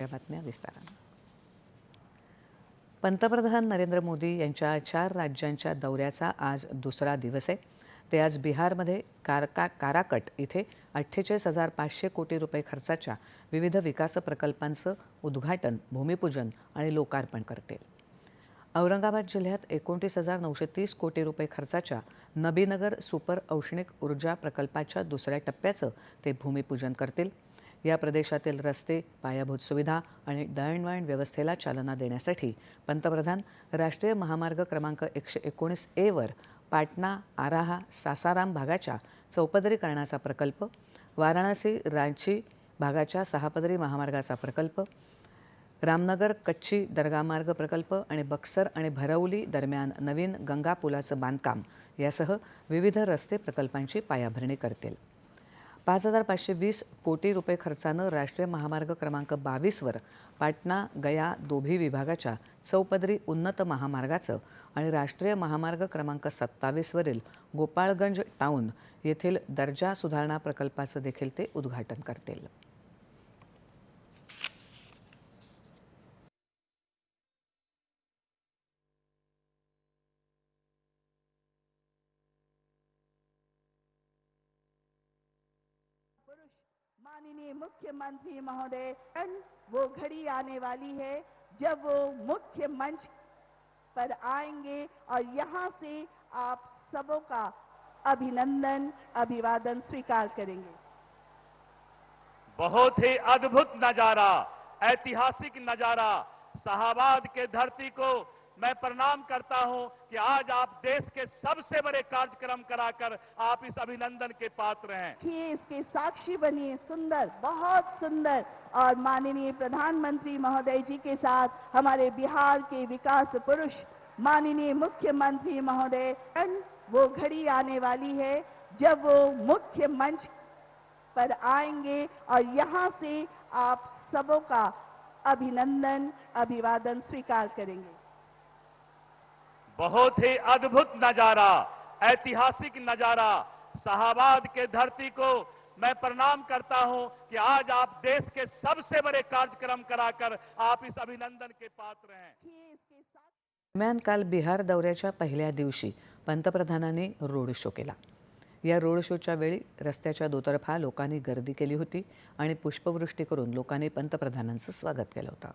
या बातम्या विस्तारानं. पंतप्रधान नरेंद्र मोदी यांच्या चार राज्यांच्या दौऱ्याचा आज दुसरा दिवस आहे. ते आज बिहारमध्ये कारका काराकट इथे अठ्ठेचाळीस हजार पाचशे कोटी रुपये खर्चाच्या विविध विकास प्रकल्पांचं उद्घाटन भूमिपूजन आणि लोकार्पण करतील. औरंगाबाद जिल्ह्यात एकोणतीस हजार नऊशे तीस कोटी रुपये खर्चाच्या नबीनगर सुपर औष्णिक ऊर्जा प्रकल्पाच्या दुसऱ्या टप्प्याचं ते भूमिपूजन करतील. या प्रदेशातील रस्ते पायाभूत सुविधा आणि दळणवळण व्यवस्थेला चालना देण्यासाठी पंतप्रधान राष्ट्रीय महामार्ग क्रमांक एकशे एकोणीस एवर पाटणा आराहा सासाराम भागाच्या चौपदरीकरणाचा प्रकल्प वाराणसी रांची भागाच्या सहापदरी महामार्गाचा प्रकल्प रामनगर कच्ची दर्गा मार्ग प्रकल्प आणि बक्सर आणि भरवली दरम्यान नवीन गंगा पुलाचं बांधकाम यासह विविध रस्ते प्रकल्पांची पायाभरणी करतील. पाच हजार पाचशे वीस कोटी रुपये खर्चानं राष्ट्रीय महामार्ग क्रमांक बावीसवर पाटणा गया दोभी विभागाच्या चौपदरी उन्नत महामार्गाचं आणि राष्ट्रीय महामार्ग क्रमांक सत्तावीसवरील गोपाळगंज टाऊन येथील दर्जा सुधारणा प्रकल्पाचं देखील ते उद्घाटन करतील. माननीय मुख्यमंत्री महोदय वो घड़ी आने वाली है। जब वो मुख्य मंच पर आएँगे और यहाँ से आप सबों का अभिनंदन, अभिवादन स्वीकार करेंगे। बहुत ही अद्भुत नज़ारा, ऐतिहासिक नज़ारा, शाहबाद के धरती को मैं प्रणाम करता हूँ कि आज आप देश के सबसे बड़े कार्यक्रम कराकर आप इस अभिनंदन के पात्र हैं। देखिए इसके साक्षी बनिए सुंदर, बहुत सुंदर और माननीय प्रधानमंत्री महोदय जी के साथ हमारे बिहार के विकास पुरुष माननीय मुख्यमंत्री महोदय वो घड़ी आने वाली है, जब वो मुख्य मंच पर आएँगे और यहाँ से आप सबों का अभिनंदन, अभिवादन स्वीकार करेंगे। बहुत ही अद्भुत नजारा ऐतिहासिक नजारा। शाहबाद के धरती को मैं प्रणाम करता हूं कि आज आप देश के सबसे बड़े कार्यक्रम कराकर आप इस अभिनंदन के पात्र हैं। दरम्यान काल बिहार दौऱ्याच्या पहिल्या दिवशी पंतप्रधानांनी रोड शो केला. या रोड शोच्या वेळी रस्त्याच्या दुतर्फा लोकांनी गर्दी केली होती आणि पुष्पवृष्टी करून लोकांनी पंतप्रधानांचं स्वागत केलं होतं.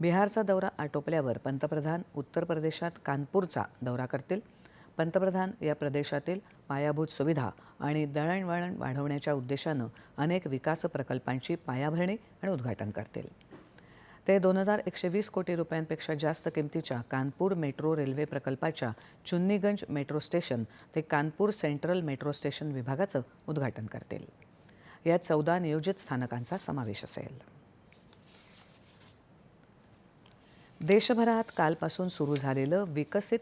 बिहारचा दौरा आटोपल्यावर पंतप्रधान उत्तर प्रदेशात कानपूरचा दौरा करतील. पंतप्रधान या प्रदेशातील पायाभूत सुविधा आणि दळणवळण वाढवण्याच्या उद्देशानं अनेक विकास प्रकल्पांची पायाभरणी आणि उद्घाटन करतील. ते दोन हजार एकशे वीस कोटी रुपयांपेक्षा जास्त किमतीच्या कानपूर मेट्रो रेल्वे प्रकल्पाच्या चुन्नीगंज मेट्रो स्टेशन ते कानपूर सेंट्रल मेट्रो स्टेशन विभागाचं उद्घाटन करतील. यात चौदा नियोजित स्थानकांचा समावेश असेल. देशभरात कालपासून सुरू झालेलं विकसित